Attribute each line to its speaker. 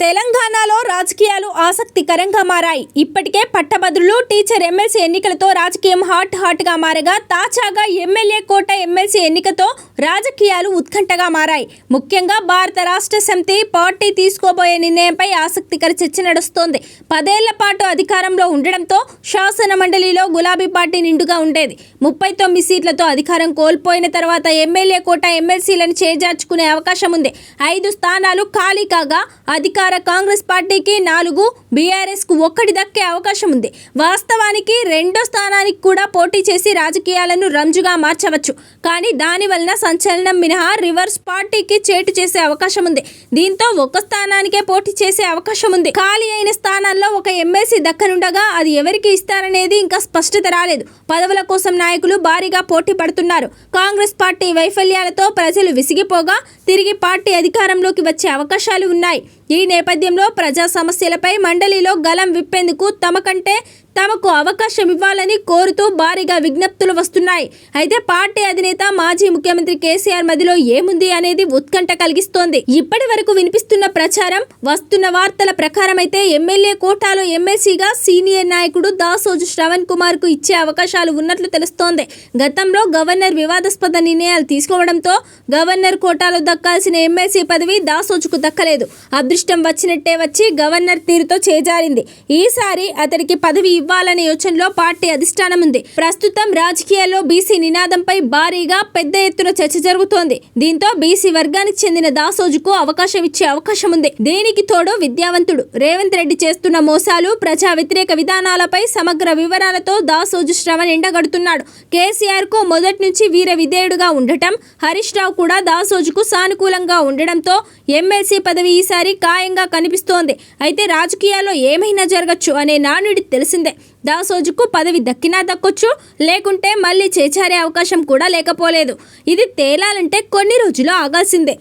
Speaker 1: తెలంగాణలో రాజకీయాలు ఆసక్తికరంగా మారాయి. ఇప్పటికే పట్టభద్రులు టీచర్ ఎమ్మెల్సీ ఎన్నికలతో రాజకీయం హాట్ హాట్గా మారగా తాజాగా ఎమ్మెల్యే కోట ఎమ్మెల్సీ ఎన్నికతో రాజకీయాలు ఉత్కంఠగా మారాయి. ముఖ్యంగా భారత రాష్ట్ర సమితి పార్టీ తీసుకోబోయే నిర్ణయంపై ఆసక్తికర చర్చ నడుస్తోంది. పదేళ్ళ పాటు అధికారంలో ఉండడంతో శాసన మండలిలో గులాబీ పార్టీ నిండుగా ఉండేది. ముప్పై తొమ్మిది సీట్లతో అధికారం కోల్పోయిన తర్వాత ఎమ్మెల్యే కోట ఎమ్మెల్సీలను చేజార్చుకునే అవకాశం ఉంది. ఐదు స్థానాలు ఖాళీ కాగా అధికార కాంగ్రెస్ పార్టీకి నాలుగు బీఆర్ఎస్కు ఒక్కటి దక్కే అవకాశం ఉంది. వాస్తవానికి రెండో స్థానానికి కూడా పోటీ చేసి రాజకీయాలను రంజుగా మార్చవచ్చు. కానీ దాని వలన సంచలనం మినహా రివర్స్ పార్టీకి చేటు చేసే అవకాశం ఉంది. దీంతో ఒక స్థానానికే పోటీ చేసే అవకాశం ఉంది. ఖాళీ అయిన స్థానాల్లో ఒక ఎమ్మెల్సీ దక్కనుండగా అది ఎవరికి ఇస్తారనేది ఇంకా స్పష్టత రాలేదు. పదవుల కోసం నాయకులు భారీగా పోటీ పడుతున్నారు. కాంగ్రెస్ పార్టీ వైఫల్యాలతో ప్రజలు విసిగిపోగా తిరిగి పార్టీ అధికారంలోకి వచ్చే అవకాశాలు ఉన్నాయి. ఈ నేపథ్యంలో ప్రజా సమస్యలపై మండలిలో గలం విప్పేందుకు తమ కంటే తమకు అవకాశం ఇవ్వాలని కోరుతూ భారీగా విజ్ఞప్తులు వస్తున్నాయి. అయితే పార్టీ అధినేత మాజీ ముఖ్యమంత్రి కేసీఆర్ మదిలో ఏముంది అనేది ఉత్కంఠ కలిగిస్తోంది. ఇప్పటి వరకు వినిపిస్తున్న ప్రచారం వస్తున్న వార్తల ప్రకారం అయితే ఎమ్మెల్యే కోటాలో ఎమ్మెల్సీగా సీనియర్ నాయకుడు దాసోజు శ్రవణ్ కుమార్కు ఇచ్చే అవకాశాలు ఉన్నట్లు తెలుస్తోంది. గతంలో గవర్నర్ వివాదాస్పద నిర్ణయాలు తీసుకోవడంతో గవర్నర్ కోటాలో దక్కాల్సిన ఎమ్మెల్సీ పదవి దాసోజుకు దక్కలేదు. అదృష్టం వచ్చినట్టే వచ్చి గవర్నర్ తీరుతో చేజారింది. ఈసారి అతడికి పదవి ఇవ్వాలనే యోచనలో పార్టీ అధిష్టానం ఉంది. ప్రస్తుతం రాజకీయాల్లో బీసీ నినాదంపై భారీగా పెద్ద ఎత్తున చర్చ జరుగుతోంది. దీంతో బీసీ వర్గానికి చెందిన దాసోజుకు అవకాశం ఇచ్చే అవకాశం ఉంది. దీనికి తోడు విద్యావంతుడు రేవంత్ రెడ్డి చేస్తున్న మోసాలు ప్రజా వ్యతిరేక విధానాలపై సమగ్ర వివరాలతో దాసోజు శ్రవణ్ ఎండగడుతున్నాడు కేసీఆర్కు మొదటి నుంచి వీర విధేయుడుగా ఉండటం హరీష్ రావు కూడా దాసోజుకు సానుకూలంగా ఉండడంతో ఎమ్మెల్సీ పదవి ఈసారి ఖాయంగా కనిపిస్తోంది. అయితే రాజకీయాల్లో ఏమైనా జరగచ్చు అనే నానుడి తెలిసిందే. దాసోజుకు పదవి దక్కినా దక్కొచ్చు లేకుంటే మళ్ళీ చేచారే అవకాశం కూడా లేకపోలేదు. ఇది తేలాలంటే కొన్ని రోజులు ఆగాల్సిందే.